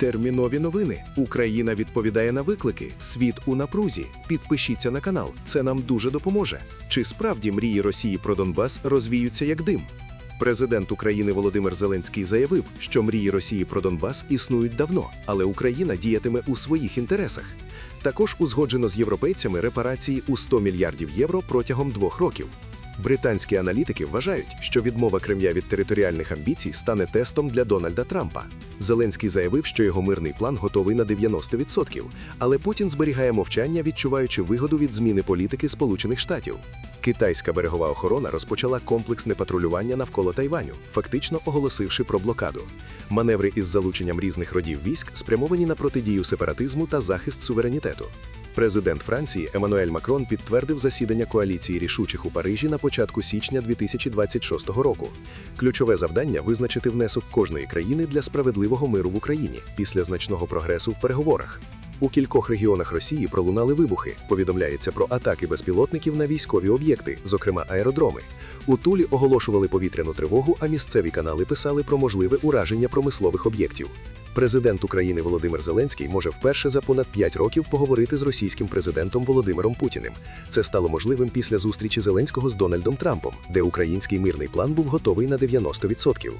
Термінові новини. Україна відповідає на виклики. Світ у напрузі. Підпишіться на канал. Це нам дуже допоможе. Чи справді мрії Росії про Донбас розвіються як дим? Президент України Володимир Зеленський заявив, що мрії Росії про Донбас існують давно, але Україна діятиме у своїх інтересах. Також узгоджено з європейцями репарації у 100 мільярдів євро протягом двох років. Британські аналітики вважають, що відмова Кремля від територіальних амбіцій стане тестом для Дональда Трампа. Зеленський заявив, що його мирний план готовий на 90%, але Путін зберігає мовчання, відчуваючи вигоду від зміни політики Сполучених Штатів. Китайська берегова охорона розпочала комплексне патрулювання навколо Тайваню, фактично оголосивши про блокаду. Маневри із залученням різних родів військ спрямовані на протидію сепаратизму та захист суверенітету. Президент Франції Еммануель Макрон підтвердив засідання коаліції рішучих у Парижі на початку січня 2026 року. Ключове завдання визначити внесок кожної країни для справедливого миру в Україні після значного прогресу в переговорах. У кількох регіонах Росії пролунали вибухи. Повідомляється про атаки безпілотників на військові об'єкти, зокрема аеродроми. У Тулі оголошували повітряну тривогу, а місцеві канали писали про можливе ураження промислових об'єктів. Президент України Володимир Зеленський може вперше за понад 5 років поговорити з російським президентом Володимиром Путіним. Це стало можливим після зустрічі Зеленського з Дональдом Трампом, де український мирний план був готовий на 90%.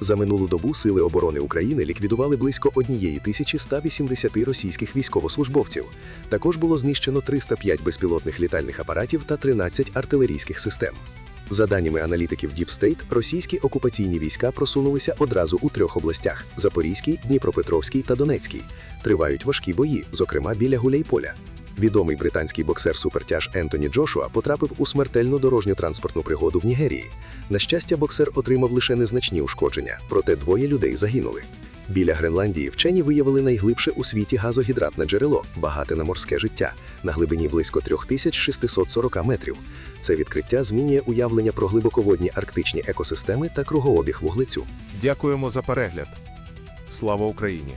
За минулу добу Сили оборони України ліквідували близько 1180 російських військовослужбовців. Також було знищено 305 безпілотних літальних апаратів та 13 артилерійських систем. За даними аналітиків Deep State, російські окупаційні війська просунулися одразу у трьох областях: Запорізькій, Дніпропетровській та Донецькій. Тривають важкі бої, зокрема біля Гуляйполя. Відомий британський боксер супертяж Ентоні Джошуа потрапив у смертельну дорожньо-транспортну пригоду в Нігерії. На щастя, боксер отримав лише незначні ушкодження, проте двоє людей загинули. Біля Гренландії вчені виявили найглибше у світі газогідратне джерело, багате на морське життя, на глибині близько 3640 метрів. Це відкриття змінює уявлення про глибоководні арктичні екосистеми та кругообіг вуглецю. Дякуємо за перегляд. Слава Україні!